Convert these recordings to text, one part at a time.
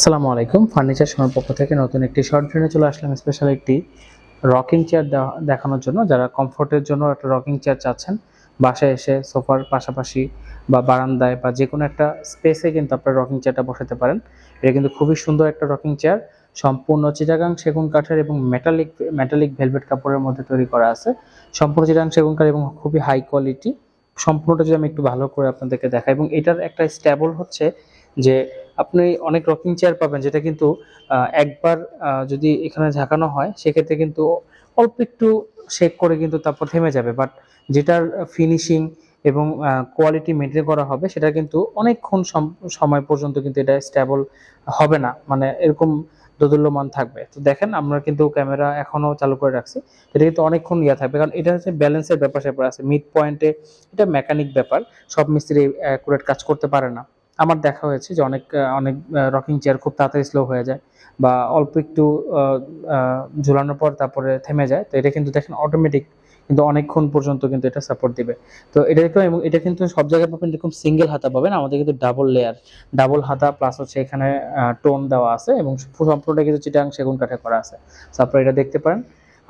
আসসালামু আলাইকুম। ফার্নিচার সোনার পক্ষ থেকে নতুন একটি শর্ট ভিডিও চলে আসলাম স্পেশাল একটি রকিং চেয়ার দেখানোর জন্য। যারা কমফোর্টের জন্য একটা রকিং চেয়ার চাচ্ছেন, বাসায় এসে সোফার পাশাপাশি বা বারান্দায় বা যে কোনো একটা স্পেসে কিন্তু আপনার রকিং চেয়ারটা বসাতে পারেন। এটা কিন্তু খুবই সুন্দর একটা রকিং চেয়ার সম্পূর্ণ চিটাগাং সেগুন কাঠের এবং মেটালিক মেটালিক ভেলভেট কাপড়ের মধ্যে তৈরি করা আছে। সম্পূর্ণ চিটাগাং সেগুন কাঠ এবং খুবই হাই কোয়ালিটি সম্পূর্ণটা যদি আমি একটু ভালো করে আপনাদেরকে দেখাই, এবং এটার একটা স্ট্যাবল হচ্ছে যে আপনি অনেক রকিং চেয়ার পাবেন, যেটা কিন্তু একবার যদি এখানে ঝাঁকানো হয়, সেক্ষেত্রে কিন্তু অল্প একটু শেক করে কিন্তু তারপর থেমে যাবে। বাট যেটার ফিনিশিং এবং কোয়ালিটি মেনটেন করা হবে, সেটা কিন্তু অনেকক্ষণ সম- সময় পর্যন্ত কিন্তু এটা স্টেবল হবে না। মানে এরকম দোদুল্যমান থাকবে। তো দেখেন, আমরা কিন্তু ক্যামেরা এখনও চালু করে রাখছি। এটা কিন্তু অনেকক্ষণ ইয়া থাকবে। কারণ এটা হচ্ছে ব্যালেন্সের ব্যাপার, স্যাপার আছে। মিড পয়েন্টে এটা মেকানিক ব্যাপার। সব মিস্ত্রি অ্যাকুরেট কাজ করতে পারে না। আমার দেখা হয়েছে যে অনেক অনেক রকিং চেয়ার খুব তাড়াতাড়ি স্লো হয়ে যায় বা অল্প একটু ঝুলানোর পর তারপরে থেমে যায়। তো এটা কিন্তু দেখেন অটোমেটিক কিন্তু অনেকক্ষণ পর্যন্ত কিন্তু এটা সাপোর্ট দিবে। তো এটা দেখুন এবং এটা কিন্তু সব জায়গায় পাবেন এরকম সিঙ্গেল হাতা পাবেন, আমাদের কিন্তু ডাবল লেয়ার ডাবল হাতা প্লাস হচ্ছে এখানে টোন দেওয়া আছে এবং সম্পূর্ণটা কিন্তু চিটাং সেগুন কাঠে করা আছে। তো আপনারা এটা দেখতে পারেন।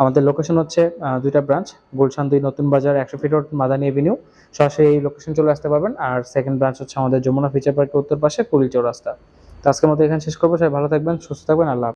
আমাদের লোকেশন হচ্ছে দুইটা ব্রাঞ্চ গুলশান দুই নতুন বাজার, একশো ফিট রোড মাদানি এভিনিউ সরাসরি এই লোকেশন চলে আসতে পারবেন। আর সেকেন্ড ব্রাঞ্চ হচ্ছে আমাদের যমুনা ফিচার পার্কের উত্তর পাশে কুড়ি চৌরাস্তা। তো আজকের মধ্যে এখানে শেষ করব। সবাই ভালো থাকবেন, সুস্থ থাকবেন, আল্লাহ।